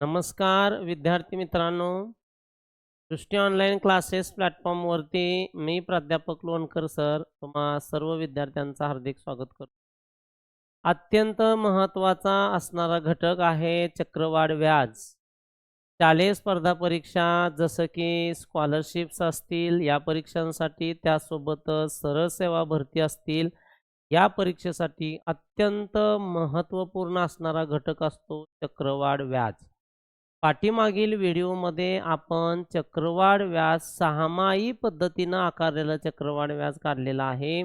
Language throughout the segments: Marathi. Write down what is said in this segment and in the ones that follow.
नमस्कार विद्यार्थी मित्रांनो. दृष्टी ऑनलाईन क्लासेस प्लॅटफॉर्मवरती मी प्राध्यापक लोणकर सर तुम्हा सर्व विद्यार्थ्यांचं हार्दिक स्वागत करतो. अत्यंत महत्त्वाचा असणारा घटक आहे चक्रवाढ व्याज. शालेय स्पर्धा परीक्षा जसं की स्कॉलरशिप्स असतील या परीक्षांसाठी त्यासोबतच सरळ सेवा भरती असतील या परीक्षेसाठी अत्यंत महत्त्वपूर्ण असणारा घटक असतो चक्रवाढ व्याज. पाठीमागील व्हिडिओमध्ये आपण चक्रवाढ व्याज सहामाही पद्धतीनं आकारलेलं चक्रवाढ व्याज काढलेलं आहे.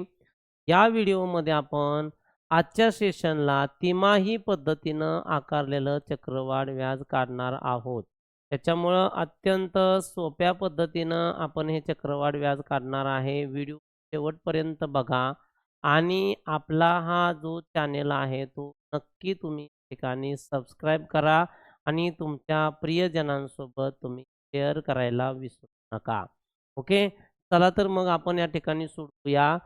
या व्हिडिओमध्ये आपण आजच्या सेशनला तिमाही पद्धतीनं आकारलेलं चक्रवाढ व्याज काढणार आहोत. त्याच्यामुळं अत्यंत सोप्या पद्धतीनं आपण हे चक्रवाढ व्याज काढणार आहे. व्हिडिओ शेवटपर्यंत बघा. आणि आपला हा जो चॅनेल आहे तो नक्की तुम्ही ठिकाणी सबस्क्राईब करा. आणि तुमच्या प्रियजनांसोबत तुम्ही शेअर करायला विसरू नका. ओके? चला तर मग आपण या ठिकाणी सोडूया.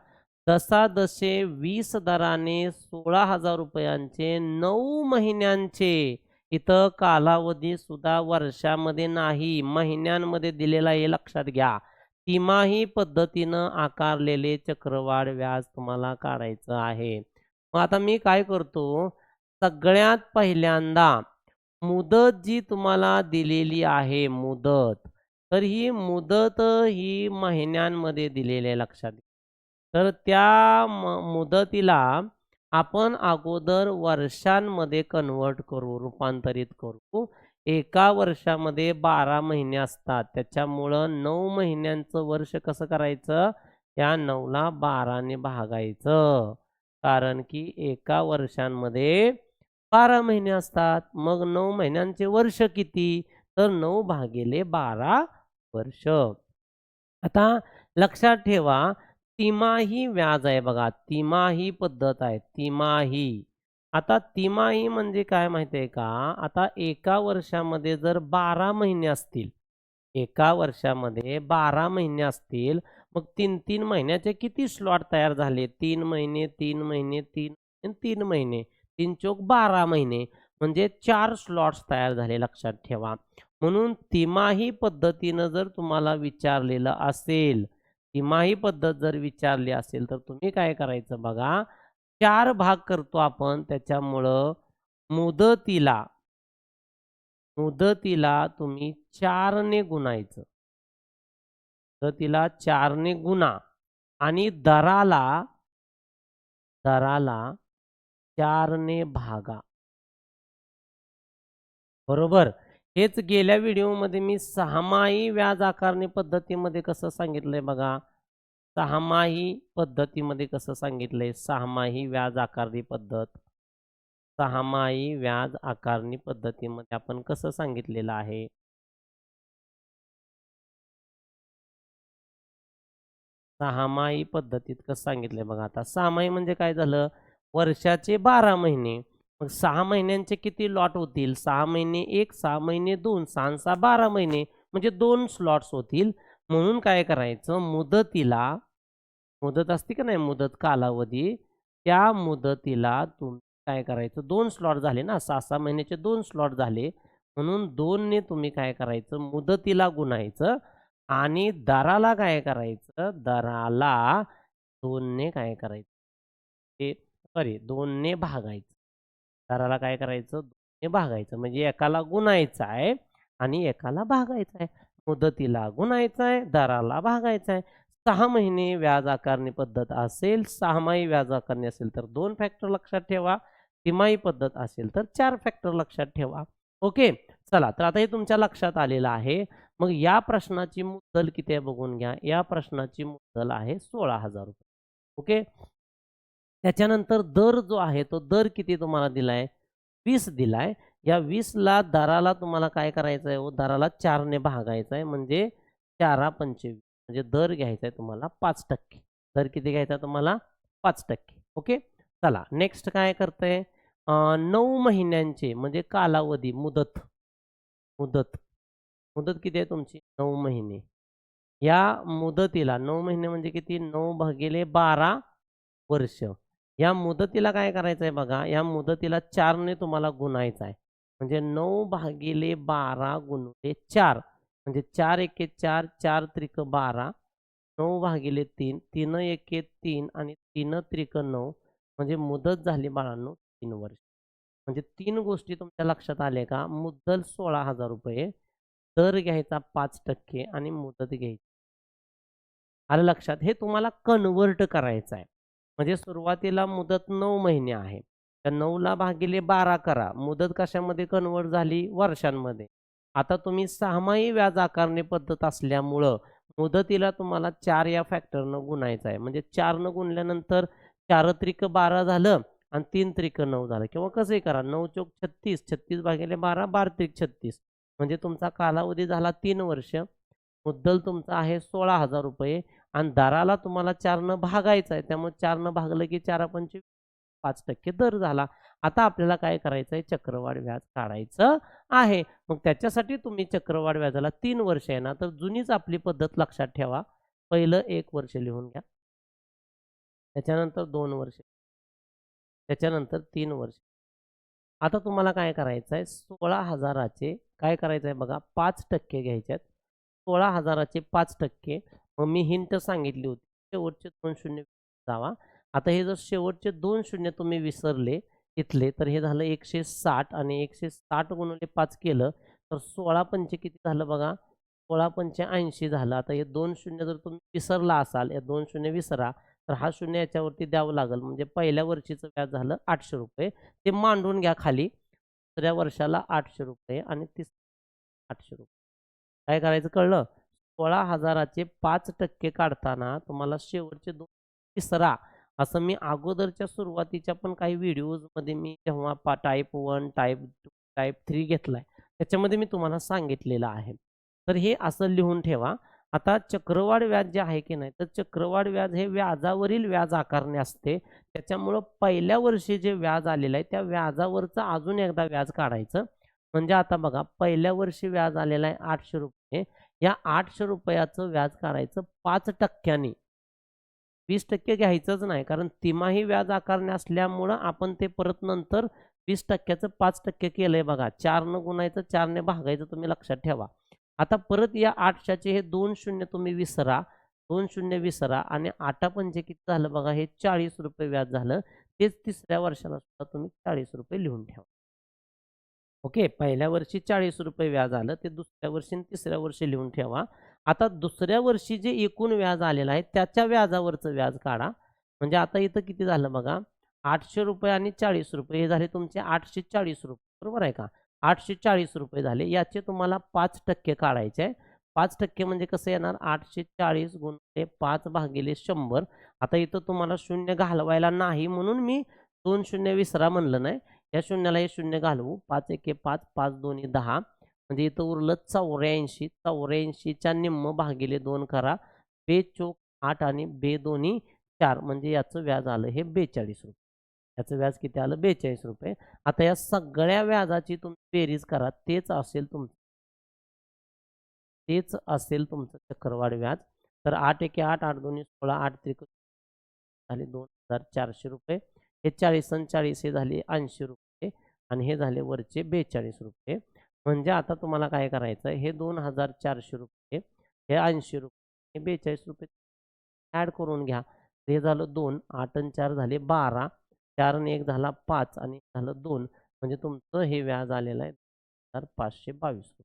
दशादशे वीस दराने सोळा हजार रुपयांचे नऊ महिन्यांचे इथं कालावधी सुद्धा वर्षामध्ये नाही. महिन्यांमध्ये दिलेला हे लक्षात घ्या. तिमाही पद्धतीनं आकारलेले चक्रवाढ व्याज तुम्हाला काढायचं आहे. मग आता मी काय करतो? सगळ्यात पहिल्यांदा मुदत जी तुम्हाला दिलेली आहे मुदत तर ही मुदत ही महिन्यांमध्ये दिलेली आहे लक्षात तर त्या म मुदतीला आपण अगोदर वर्षांमध्ये कन्वर्ट करू रूपांतरित करू. एका वर्षामध्ये बारा महिने असतात. त्याच्यामुळं नऊ महिन्यांचं वर्ष कसं करायचं? या नऊला बाराने भागायचं. कारण की एका वर्षांमध्ये बारा महिने असतात. मग नऊ महिन्यांचे वर्ष किती? तर नऊ भागिले बारा वर्ष. आता लक्षात ठेवा तिमाही व्याज आहे बघा. तिमाही पद्धत आहे. तिमाही. आता तिमाही म्हणजे काय माहिती आहे का? आता एका वर्षामध्ये जर बारा महिने असतील एका वर्षामध्ये बारा महिने असतील मग तीन तीन महिन्याचे किती स्लॉट तयार झाले? तीन महिने तीन महिने तीन आणि तीन महिने. तीन चोक बारा महिने म्हणजे चार स्लॉट्स तयार झाले लक्षात ठेवा. म्हणून तिमाही पद्धतीनं जर तुम्हाला विचारलेलं असेल तिमाही पद्धत जर विचारली असेल तर तुम्ही काय करायचं बघा? चार भाग करतो आपण त्याच्यामुळं मुदतीला मुदतीला तुम्ही चारने गुणायचं. मुदतीला चारने गुणा आणि दराला दराला चारने भागा. बरोबर? हेच गेल्या व्हिडिओमध्ये मी सहामाही व्याज आकारणी पद्धतीमध्ये कसं सांगितलंय बघा. सहामाही पद्धतीमध्ये कसं सांगितलंय? सहामाही व्याज आकारणी पद्धत. सहामाही व्याज आकारणी पद्धतीमध्ये आपण कसं सांगितलेलं आहे? सहामाही पद्धतीत कसं सांगितलंय बघा. आता सहामाही म्हणजे काय झालं? वर्षाचे बारा महिने. मग सहा महिन्यांचे किती लॉट होतील? सहा महिने एक सहा महिने दोन सहा सहा बारा महिने. म्हणजे दोन स्लॉट्स होतील. म्हणून काय करायचं? मुदतीला मुदत असते का नाही? मुदत कालावधी. त्या मुदतीला तुम्ही काय करायचं? दोन स्लॉट झाले ना? सहा सहा महिन्याचे दोन स्लॉट झाले. म्हणून दोनने तुम्ही काय करायचं? मुदतीला गुणायचं आणि दराला काय करायचं? दराला दोनने काय करायचं? ते सॉरी दोनने भागायचं. दराला काय करायचं? दोनने भागायचं. म्हणजे एकाला गुणायचं आहे आणि एकाला भागायचं आहे. मुदतीला गुणायचं आहे दराला भागायचं आहे. सहा महिने व्याज आकारणी पद्धत असेल सहामाही व्याज आकारणी असेल तर दोन फॅक्टर लक्षात ठेवा. तिमाही पद्धत असेल तर चार फॅक्टर लक्षात ठेवा. ओके? चला तर आता हे तुमच्या लक्षात आलेलं आहे. मग या प्रश्नाची मुद्दल किती आहे बघून घ्या. या प्रश्नाची मुद्दल आहे सोळा हजार रुपये. ओके? त्याच्यानंतर दर जो आहे तो दर किती तुम्हाला दिलाय? वीस दिलाय. या वीसला दराला तुम्हाला काय करायचं आहे हो? व दराला चारने भागायचं आहे म्हणजे चारा पंचवीस. म्हणजे दर घ्यायचा आहे तुम्हाला पाच टक्के. दर किती घ्यायचा आहे तुम्हाला? पाच टक्के. ओके? चला नेक्स्ट काय करतंय? नऊ महिन्यांचे म्हणजे कालावधी मुदत. मुदत. मुदत किती आहे तुमची? नऊ महिने. या मुदतीला नऊ महिने म्हणजे किती? नऊ भागिले बारा वर्ष. या मुदतीला काय करायचं आहे बघा या मुदतीला चारने तुम्हाला गुणायचं आहे म्हणजे नऊ भागिले बारा गुणले चार. म्हणजे चार एके चार चार त्रिक बारा. नऊ भागिले तीन तीन एके तीन आणि तीन त्रिक नऊ. म्हणजे मुदत झाली बाळांनो तीन वर्ष. म्हणजे तीन गोष्टी तुमच्या लक्षात आल्या का? मुद्दल सोळा हजार रुपये दर घ्यायचा पाच टक्के आणि मुदत घ्यायची. आलं लक्षात? हे तुम्हाला कन्वर्ट करायचं आहे म्हणजे सुरुवातीला मुदत नऊ महिने आहे. तर नऊला भागिले बारा करा. मुदत कशामध्ये कन्वर्ट झाली? वर्षांमध्ये. आता तुम्ही सहामाही व्याज आकारणी पद्धत असल्यामुळं मुदतीला तुम्हाला चार या फॅक्टरनं गुणायचं आहे. म्हणजे चारनं गुणल्यानंतर चार त्रिक बारा झालं आणि तीन त्रिक नऊ झालं. किंवा कसंही करा. नऊ चौक छत्तीस. छत्तीस भागिले बारा बार त्रिक छत्तीस. म्हणजे तुमचा कालावधी झाला तीन वर्ष. मुद्दल तुमचा आहे सोळा हजार रुपये. आणि दराला तुम्हाला चारनं भागायचं आहे. त्यामुळे चारनं भागलं की चार पंचवीस पाच टक्के दर झाला. आता आपल्याला काय करायचं आहे चक्रवाढ व्याज काढायचं आहे. मग त्याच्यासाठी तुम्ही चक्रवाढ व्याजाला तीन वर्ष आहे ना तर जुनीच आपली पद्धत लक्षात ठेवा. पहिलं एक वर्ष लिहून घ्या. त्याच्यानंतर दोन वर्ष. त्याच्यानंतर तीन वर्ष. आता तुम्हाला काय करायचं आहे सोळा हजाराचे काय करायचं आहे बघा? पाच टक्के घ्यायचे आहेत सोळा हजाराचे पाच टक्के मग मी हिंट सांगितली होती. शेवटचे दोन शून्य जावा. आता हे जर शेवटचे दोन शून्य तुम्ही विसरले इथले तर हे झालं एकशे साठ आणि एकशे साठ गुणिले पाच केलं तर सोळा पंचे किती झालं बघा? सोळा पंचे ऐंशी झालं. आता हे दोन शून्य जर तुम्ही विसरला असाल या दोन शून्य विसरा तर हा शून्य याच्यावरती द्यावं लागेल. म्हणजे पहिल्या वर्षीचं व्याज झालं आठशे रुपये. ते मांडून घ्या खाली. दुसऱ्या वर्षाला आठशे रुपये आणि तिस आठशे रुपये. काय करायचं कळलं? सोळा हजाराचे पाच टक्के काढताना तुम्हाला शेवटचे दोन तिसरा असं मी अगोदरच्या सुरुवातीच्या पण काही व्हिडिओजमध्ये मी जेव्हा पा type one type two type three घेतलाय त्याच्यामध्ये मी तुम्हाला सांगितलेलं आहे. तर हे असं लिहून ठेवा. आता चक्रवाढ व्याज जे आहे की नाही तर चक्रवाढ व्याज हे व्याजावरील व्याज आकारणे असते. त्याच्यामुळं पहिल्या वर्षी जे व्याज आलेलं आहे त्या व्याजावरचं अजून एकदा व्याज काढायचं. म्हणजे आता बघा पहिल्या वर्षी व्याज आलेलं आहे आठशे रुपये. या आठशे रुपयाचं व्याज काढायचं पाच टक्क्याने. वीस टक्के घ्यायचंच नाही कारण तिमाही व्याज आकारणे असल्यामुळं आपण ते परत नंतर वीस टक्क्याचं पाच टक्के केलंय बघा. चारनं गुणायचं चारने भागायचं तुम्ही लक्षात ठेवा. आता परत या आठशाचे हे दोन शून्य तुम्ही विसरा. दोन शून्य विसरा आणि आठा पंचे किती झालं बघा हे चाळीस रुपये व्याज झालं. तेच तिसऱ्या वर्षाला सुद्धा तुम्ही चाळीस रुपये लिहून ठेवा. ओके पहिल्या वर्षी चाळीस रुपये व्याज आलं ते दुसऱ्या वर्षी आणि तिसऱ्या वर्षी लिहून ठेवा. आता दुसऱ्या वर्षी जे एकूण व्याज आलेलं आहे त्याच्या व्याजावरचं व्याज काढा. म्हणजे आता इथं किती झालं बघा? आठशे रुपये आणि चाळीस रुपये हे झाले तुमचे आठशे चाळीस रुपये. बरोबर आहे का? आठशे चाळीस रुपये झाले याचे तुम्हाला पाच टक्के काढायचे आहे. पाच टक्के म्हणजे कसं येणार? आठशे चाळीस गुणले पाच भागिले शंभर. आता इथं तुम्हाला शून्य घालवायला नाही म्हणून मी दोन शून्य विसरा म्हणलं नाही. या शून्याला हे शून्य घालवू. पाच एके पाच पाच दोन्ही दहा. म्हणजे इथं उरलं चौऱ्याऐंशी. चौऱ्याऐंशीच्या निम्म भागिले दोन करा. बे चोक आठ आणि बे दोन्ही चार. म्हणजे याचं व्याज आलं हे बेचाळीस रुपये. याचं व्याज किती आलं? बेचाळीस रुपये. आता या सगळ्या व्याजाची तुम्ही बेरीज करा. तेच असेल तुमचं तेच असेल तुमचं चक्रवाढ व्याज. तर आठ एके आठ आठ दोन्ही सोळा आठ त्रिक झाले दोन हजार चारशे रुपये. हे चाळीस आणि चाळीस हे झाले ऐंशी रुपये. आणि हे झाले वरचे बेचाळीस रुपये. म्हणजे आता तुम्हाला काय करायचं हे दोन हजार चारशे रुपये हे ऐंशी रुपये हे बेचाळीस रुपये ॲड करून घ्या. हे झालं दोन आठ आणि चार झाले बारा चार आणि एक झाला पाच आणि झालं दोन. म्हणजे तुमचं हे व्याज आलेलं आहे हजार पाचशे बावीस रुपये.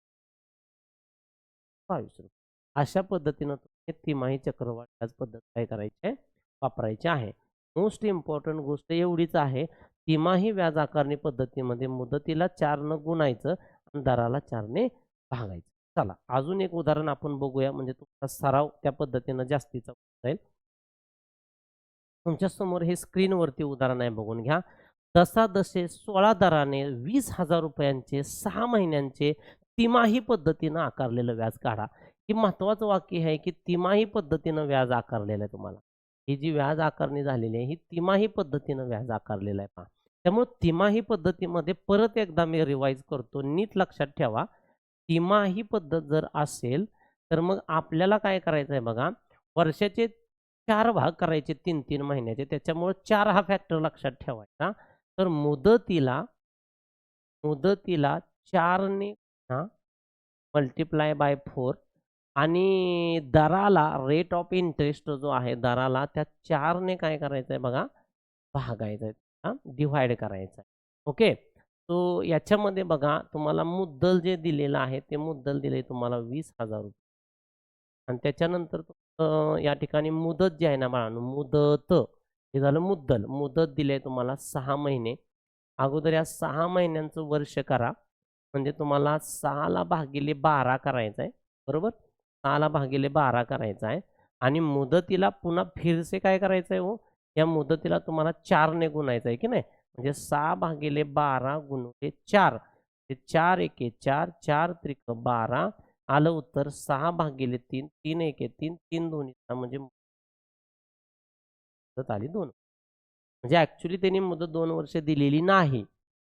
बावीस रुपये. अशा पद्धतीनं तुम्ही तिमाही चक्रवाढ व्याज पद्धत काय करायची? आहे वापरायची आहे. मोस्ट इम्पॉर्टंट गोष्ट एवढीच आहे तिमाही व्याज आकारणी पद्धतीमध्ये मुदतीला चारनं गुणायचं आणि दराला चारने भागायचं. चला अजून एक उदाहरण आपण बघूया. म्हणजे तुमचा सराव त्या पद्धतीनं जास्तीचा जाईल. तुमच्यासमोर हे स्क्रीनवरती उदाहरण आहे बघून घ्या. दसादशे सोळा दराने वीस हजार रुपयांचे सहा महिन्यांचे तिमाही पद्धतीनं आकारलेलं व्याज काढा. हे महत्वाचं वाक्य आहे की तिमाही पद्धतीनं व्याज आकारलेलं आहे तुम्हाला. ही जी व्याज आकारणी झालेली आहे ही तिमाही पद्धतीनं व्याज आकारलेलं आहे पहा. त्यामुळे तिमाही पद्धतीमध्ये परत एकदा मी रिवाईज करतो. नीट लक्षात ठेवा. तिमाही पद्धत जर असेल तर मग आपल्याला काय करायचं आहे बघा वर्षाचे चार भाग करायचे तीन तीन महिन्याचे. त्याच्यामुळे चार हा फॅक्टर लक्षात ठेवायचा. तर मुदतीला मुदतीला चारने मल्टिप्लाय बाय फोर आणि दराला रेट ऑफ इंटरेस्ट जो आहे दराला त्या चारने काय करायचं आहे बघा भागायचं आहे डिव्हाइड करायचं आहे. ओके? तो याच्यामध्ये बघा तुम्हाला मुद्दल जे दिलेलं आहे ते मुद्दल दिले तुम्हाला वीस हजार रुपये. आणि त्याच्यानंतर या ठिकाणी मुदत जी आहे ना बाळांनो मुदत. हे झालं मुद्दल. मुदत दिली आहे तुम्हाला सहा महिने. अगोदर या सहा महिन्यांचं वर्ष करा. म्हणजे तुम्हाला सहाला भागिले बारा करायचं आहे बरोबर सहाला भागिले बारा करायचा आहे आणि मुदतीला पुन्हा फिरसे काय करायचं आहे हो? या मुदतीला तुम्हाला चारने गुणायचं आहे की नाही? म्हणजे सहा भागिले बारा गुणले चार. ते चार एके चार चार त्रिक बारा आलं उत्तर सहा भागिले तीन तीन एके तीन तीन दोन्ही. म्हणजे मुदत आली दोन. म्हणजे ऍक्च्युली त्यांनी मुदत दोन वर्ष दिलेली नाही.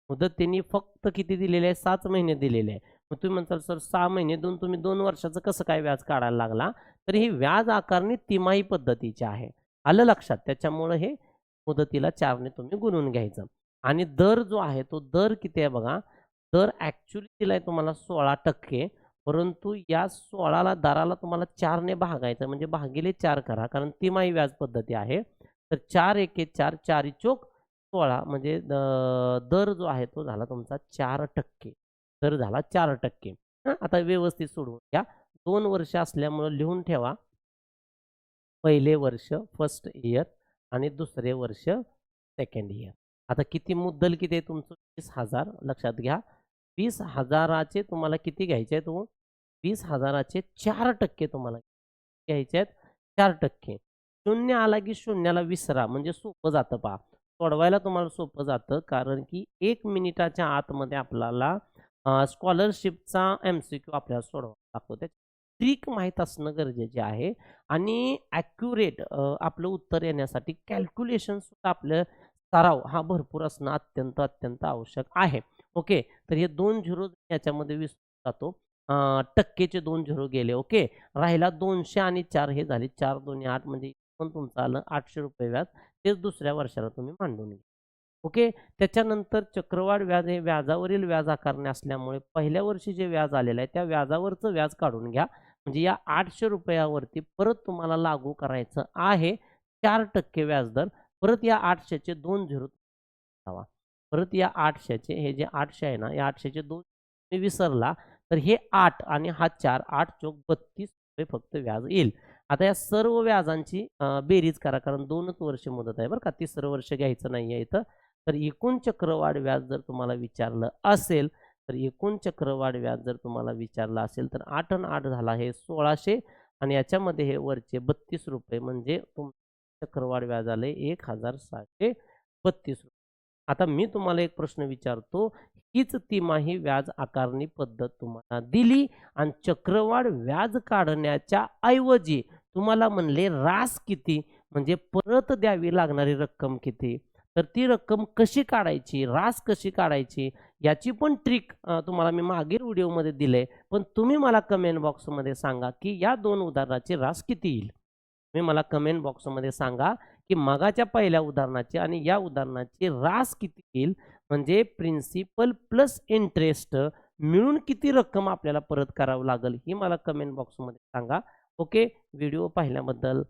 मुदत त्यांनी फक्त किती दिलेली आहे? सात महिने दिलेले आहे. मग तुम्ही म्हणताल सर सहा महिने दोन तुम्ही दोन वर्षाचं कसं काय व्याज काढायला लागला? तर ही व्याज आकारणी तिमाही पद्धतीची आहे. आलं लक्षात. त्याच्यामुळं हे मुदतीला चारने तुम्ही गुणून घ्यायचं. आणि दर जो आहे तो दर किती आहे बघा? दर ॲक्च्युली दिलाय तुम्हाला सोळा टक्के. परंतु या सोळाला दराला तुम्हाला चारने भागायचं म्हणजे भागिले चार करा. कारण तिमाही व्याज पद्धती आहे. तर चार एके चार चारी चोक सोळा. म्हणजे दर जो आहे तो झाला तुमचा चार टक्के. दर झाला चार टक्के. आता व्यवस्थित सोडवून घ्या. दोन वर्ष असल्यामुळं लिहून ठेवा. पहिले वर्ष फर्स्ट इयर आणि दुसरे वर्ष सेकंड इयर आता किती मुद्दल किती आहे तुमचं? वीस हजार. लक्षात घ्या. वीस हजाराचे तुम्हाला किती घ्यायचे आहेत हो? वीस हजाराचे चार टक्के तुम्हाला घ्यायचे आहेत. चार टक्के. शून्य आला की शून्याला विसरा. म्हणजे सोपं जातं पहा. सोडवायला तुम्हाला सोपं जातं कारण की एक मिनिटाच्या आतमध्ये आपल्याला स्कॉलरशिपचा एम सी क्यू आपल्याला सोडवा लागतो. ट्रिक माहीत असणं गरजेचे आहे आणि ॲक्युरेट आपलं उत्तर येण्यासाठी कॅल्क्युलेशन सुद्धा आपलं सराव हा भरपूर असणं अत्यंत अत्यंत आवश्यक आहे. ओके तर हे दोन झिरो याच्यामध्ये विसरून जातो. टक्केचे दोन झिरो गेले. ओके राहिला दोनशे आणि चार हे झाले चार दोन्ही आठ म्हणजे पण तुमचं आलं आठशे रुपये व्याज. तेच दुसऱ्या वर्षाला तुम्ही मांडून घ्या. ओके त्याच्यानंतर चक्रवाढ व्याज हे व्याजावरील व्याज आकारणे असल्यामुळे पहिल्या वर्षी जे व्याज आलेलं आहे त्या व्याजावरचं व्याज काढून घ्या. म्हणजे या आठशे रुपयावरती परत तुम्हाला लागू करायचं आहे. चार टक्के व्याजदर. परत या आठशेचे दोन झिरो लावा. परत या आठशेचे हे जे आठशे आहे ना या आठशेचे दोन तुम्ही विसरला तर हे आठ आणि हा चार आठ चौक बत्तीस रुपये फक्त व्याज येईल. आता या सर्व व्याजांची बेरीज करा कारण दोनच वर्ष मुदत आहे बरं का. तिसरं वर्ष घ्यायचं नाही आहे इथं. तर एकूण चक्रवाढ व्याज जर तुम्हाला विचारलं असेल तर एकूण चक्रवाढ व्याज जर तुम्हाला विचारला असेल तर आठ आणि आठ झाला हे सोळाशे आणि याच्यामध्ये हे वरचे बत्तीस रुपये म्हणजे तुम चक्रवाढ व्याज आले एक हजार सहाशे बत्तीस रुपये. आता मी तुम्हाला एक प्रश्न विचारतो हीच तिमाही व्याज आकारणी पद्धत तुम्हाला दिली आणि चक्रवाढ व्याज काढण्याच्या ऐवजी तुम्हाला म्हणले रास किती म्हणजे परत द्यावी लागणारी रक्कम किती? तर ती रक्कम कशी काढायची रास कशी काढायची याची पण ट्रिक तुम्हाला मी मागील व्हिडिओमध्ये दिले पण तुम्ही मला कमेंट बॉक्समध्ये सांगा की या दोन उदाहरणाची रास किती येईल? तुम्ही मला कमेंट बॉक्समध्ये सांगा की मगाच्या पहिल्या उदाहरणाची आणि या उदाहरणाची रास किती येईल? म्हणजे प्रिन्सिपल प्लस इंटरेस्ट मिळून किती रक्कम आपल्याला परत करावं लागेल ही मला कमेंट बॉक्समध्ये सांगा. ओके व्हिडिओ पाहिल्याबद्दल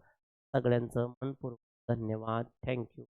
सगळ्यांचं मनपूर्वक धन्यवाद. थँक्यू